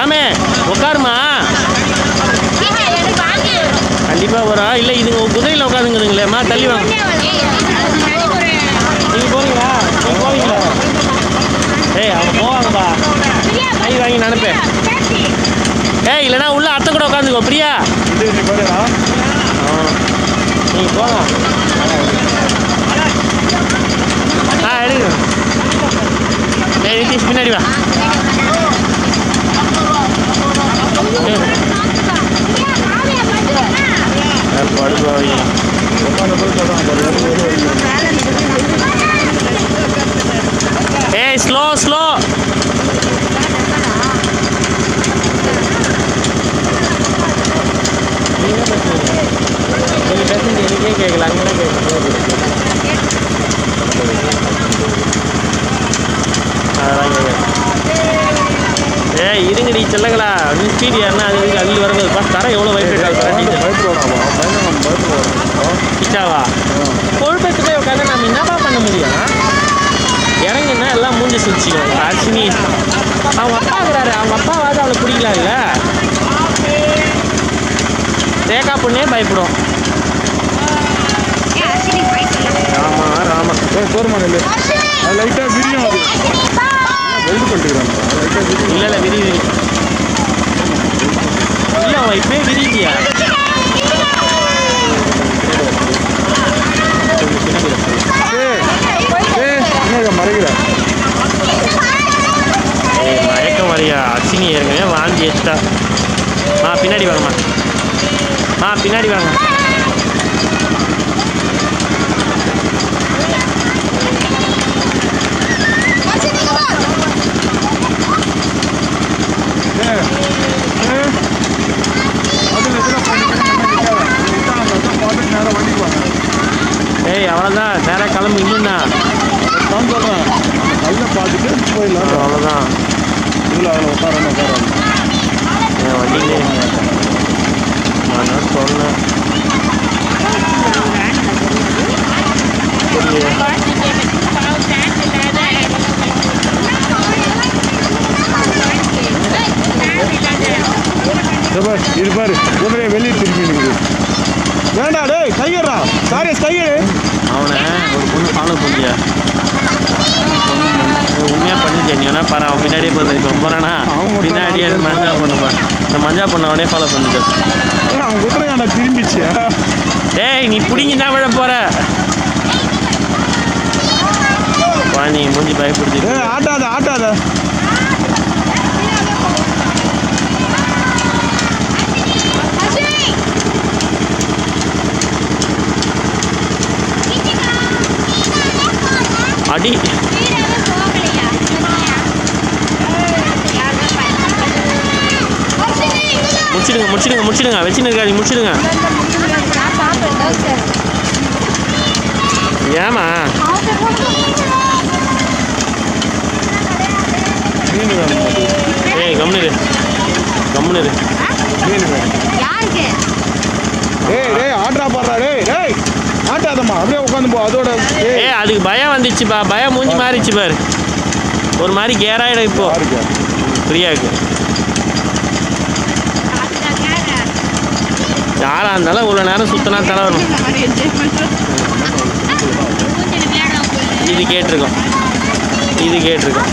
ராமே உட்காருமா கண்டிப்பாக வரும் இல்லை இதுங்க குதிரையில் உட்காந்துங்குதுங்களேம்மா தள்ளி வாங்க. நீங்கள் போவீங்களா நீங்கள் போவீங்களா ஏய் அவங்க போவாங்கப்பா. கை வாங்கி நினைப்பேன் ஏய் இல்லைனா உள்ள அத்தை கூட உட்காந்துக்கோ பிரியா. நீ நீங்கள் போங்க ஆ எடுங்க. பின்னாடி வா. படுபாவி ஏய் ஸ்லோ ஸ்லோ எனக்கே கேட்கல அங்கே அதெல்லாம் கேட்கல ஏய் இருங்கடி செல்லங்களா. நீ ஸ்பீடு ஏறினா அது அள்ளி வரது. பா தர எவ்வளோ வைப்ரேட் ஆகுது டீச்சர் பயப்படுவாடாமா பயணம் பயப்படுவாடா கிச்சாவா கொழுப்பத்து போய் உட்காந்து நம்ம என்னப்பா பண்ண முடியும்? இறங்குன்னா எல்லாம் மூஞ்சி சுச்சிக்கும் அர்ஷினி அவங்க அப்பா இருக்கிறாரு. அவங்க அப்பாவாவது அவளை பிடிக்கலாம்ல? ரேகா பொண்ணே பயப்படும். ராமா ராமா ஏய் போருமா நெல்லு. அது லைட்டாக விரியும் அது. வெல்டு பண்ணிட்டுக்கிறாங்க லைட்டாக விரியும். இல்லை இல்லை விரி விரி இல்லை அவன் இப்பயே விரிஞ்சியா ஏய் ஏய் என்னங்க மறைக்கிற ஏய் வரையா அர்ஷினி ஏற்கனவே வாந்தி எடுத்தா ஆ பின்னாடி வாங்கம்மா. ஆ பின்னாடி வாங்க. ஏய் அவ்வளோதான் நேராக கிளம்பு இன்னும்ண்ணா நான் சொல்கிறேன் நல்லா பார்த்துட்டு போயிடலாம். அவ்வளோதான் இதில் அதில் உட்காரணும் உட்காரணும் என் வண்டியிலே நான் சொன்னேன் புரியல. இதோ பாரு, இது பாரு. குதிரையை வெளியே திருப்பி இருக்குது வேண்டா டேய் கையடா சாரி கையடு அவனை ஒரு பொண்ணு ஃபாலோ பண்ணியா? உண்மையாக வேணா பாரு அவன் பின்னாடியே போகுது இப்போ போகிறானா அவன் மட்டும் பின்னாடியே மஞ்சா பண்ணுப்பான் இந்த மஞ்சா பொண்ணு அவனே ஃபாலோ பண்ணிட்டு. அவன் குதிரையாண்டா திரும்பிச்சு டேய் நீ பிடிங்கி தான் விழ போற. வா நீ மூஞ்சி பயப்படுத்தி ஆட்டாத ஆட்டாத. அடி. முடிச்சிடுங்க முடிச்சிடுங்க முடிச்சிடுங்க. வச்சுன்னு இருக்காது முடிச்சிடுங்க. ஏமா ஏய் கம்முனு. கம்முனு ஏய் டேய் ஆட்ரா பாடுறா டேய் டேய். ஆட்டாதம்மா அப்படியே உட்காந்து போ அதோட ஏய் அதுக்கு பயம் வந்துச்சுப்பா. பயம் மூஞ்சி மாறிச்சு பாரு. ஒரு மாதிரி கேராயிடும் இப்போ. யாருக்கு? ஃப்ரீயாக்கு யாராக இருந்தாலும் இவ்வளோ நேரம் சுத்தினா தலை வரும். இது கேட்டிருக்கோம். இது கேட்டிருக்கோம்.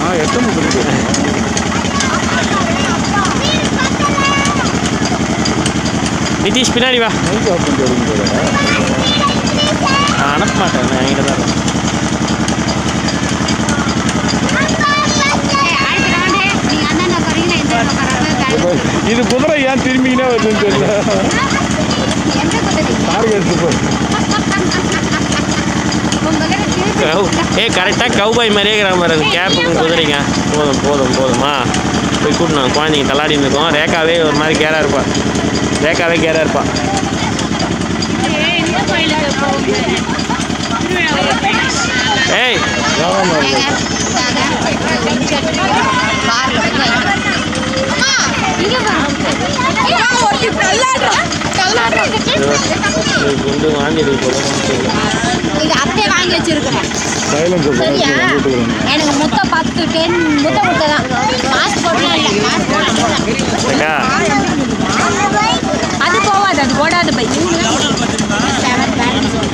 நான் எத்தனை குதிரை நிதிஷ் பின்னாடி வா. நான் அனுப்ப மாட்டேன் நான் என்கிட்ட தான். இது குதிரை ஏன் திரும்பிக்கினே வருதுன்னு தெரியல. டார்கெட் சூப்பர் கவ் ஏ கரெக்டாக கவுபாய் மாதிரியே இருக்கிற மாதிரி இருக்கு கேப்புக்கும் குதிரைங்க. போதும் போதும் போதுமா போய் கூட்டணும் குழந்தைங்க தள்ளாடின்னு இருக்கோம். ரேகாவே ஒரு மாதிரி கேராக இருப்பா. ரேகாவே கேராக இருப்பா. ஏய் குண்டு வாங்கி போல இது அப்படியே வாங்கி வச்சிருக்கிறேன் சரியா எனக்கு பத்து டென் தான் மாஸ்க் போட்டுலாம் இல்லை அக்கா அது போவாது அது போடாது பை.